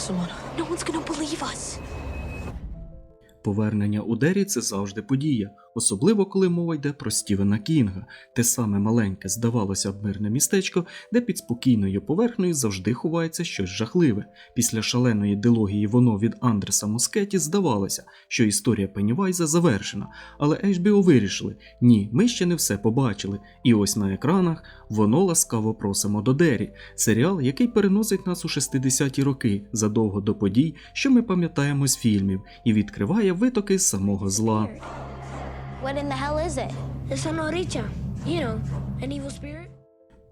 someone. No one's gonna believe us. Повернення у Дері це завжди подія, особливо коли мова йде про Стівена Кінга, те саме маленьке, здавалося б, мирне містечко, де під спокійною поверхнею завжди ховається щось жахливе. Після шаленої дилогії воно від Андреса Мускеті здавалося, що історія Пеннівайза завершена, але HBO вирішили: ні, ми ще не все побачили. І ось на екранах воно ласкаво просимо до Дері, серіал, який переносить нас у 60-ті роки задовго до подій, що ми пам'ятаємо з фільмів, і відкриває витоки самого зла. What in the hell is it? It's an Oricha. You know, an evil spirit.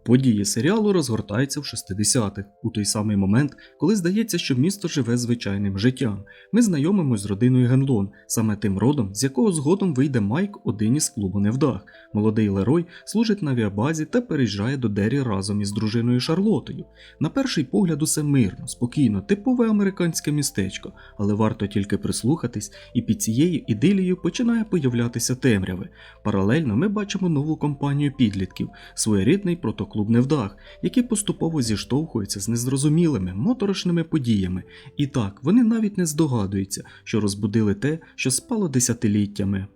Події серіалу розгортаються в 60-х, у той самий момент, коли здається, що місто живе звичайним життям. Ми знайомимось з родиною Генлон, саме тим родом, з якого згодом вийде Майк один із клубу невдах. Молодий Лерой служить на авіабазі та переїжджає до Дері разом із дружиною Шарлотою. На перший погляд усе мирно, спокійно, типове американське містечко, але варто тільки прислухатись, і під цією ідилією починає появлятися темряви. Паралельно ми бачимо нову компанію підлітків, своєрідний протоклуб невдах, які поступово зіштовхуються з незрозумілими моторошними подіями. І так, вони навіть не здогадуються, що розбудили те, що спало десятиліттями.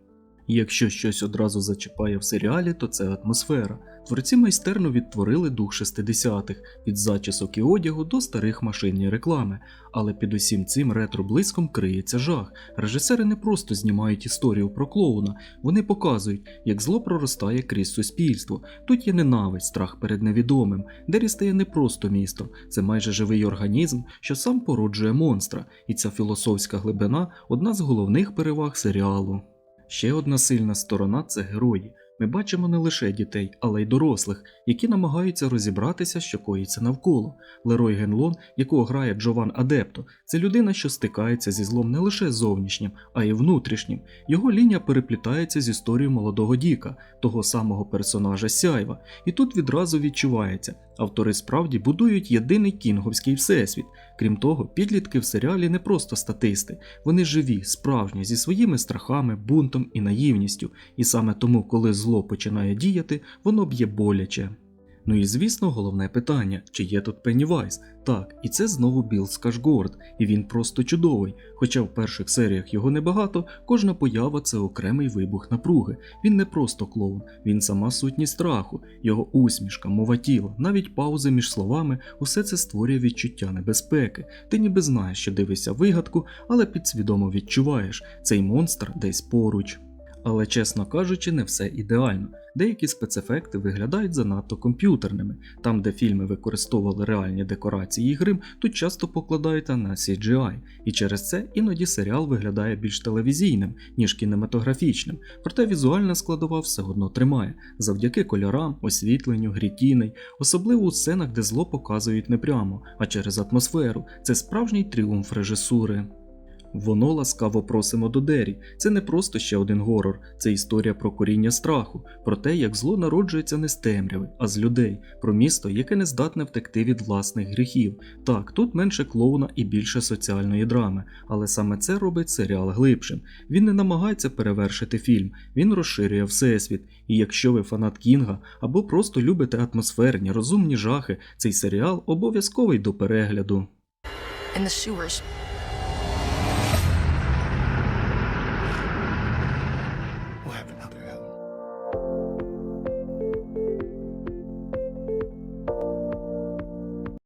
Якщо щось одразу зачіпає в серіалі, то це атмосфера. Творці майстерно відтворили дух 60-х, від зачісок і одягу до старих машин реклами. Але під усім цим ретро-блиском криється жах. Режисери не просто знімають історію про клоуна, вони показують, як зло проростає крізь суспільство. Тут є ненависть, страх перед невідомим. Дері стає не просто містом, це майже живий організм, що сам породжує монстра, і ця філософська глибина одна з головних переваг серіалу. Ще одна сильна сторона це герої. Ми бачимо не лише дітей, але й дорослих, які намагаються розібратися, що коїться навколо. Лерой Генлон, якого грає Джован Адепто, це людина, що стикається зі злом не лише зовнішнім, а й внутрішнім. Його лінія переплітається з історією молодого Діка, того самого персонажа Сяйва. І тут відразу відчувається, автори справді будують єдиний кінговський всесвіт. Крім того, підлітки в серіалі не просто статисти, вони живі, справжні, зі своїми страхами, бунтом і наївністю, і саме тому, коли зло починає діяти, воно б'є боляче. Ну і звісно, головне питання: чи є тут Пеннівайз? Так, і це знову Білл Скашгорд, і він просто чудовий. Хоча в перших серіях його небагато, кожна поява це окремий вибух напруги. Він не просто клоун, він сама сутність страху, його усмішка, мова тіла, навіть паузи між словами, усе це створює відчуття небезпеки. Ти ніби знаєш, що дивишся вигадку, але підсвідомо відчуваєш, цей монстр десь поруч. Але чесно кажучи, не все ідеально. Деякі спецефекти виглядають занадто комп'ютерними. Там, де фільми використовували реальні декорації і грим, тут часто покладають на CGI, і через це іноді серіал виглядає більш телевізійним, ніж кінематографічним. Проте візуальна складова все одно тримає, завдяки кольорам, освітленню, грі тіней, особливо у сценах, де зло показують не прямо, а через атмосферу. Це справжній тріумф режисури. Воно ласкаво просимо до Дері. Це не просто ще один горор, це історія про коріння страху, про те, як зло народжується не з темряви, а з людей, про місто, яке не здатне втекти від власних гріхів. Так, тут менше клоуна і більше соціальної драми, але саме це робить серіал глибшим. Він не намагається перевершити фільм, він розширює всесвіт. І якщо ви фанат Кінга або просто любите атмосферні, розумні жахи, цей серіал обов'язковий до перегляду. In the sewers.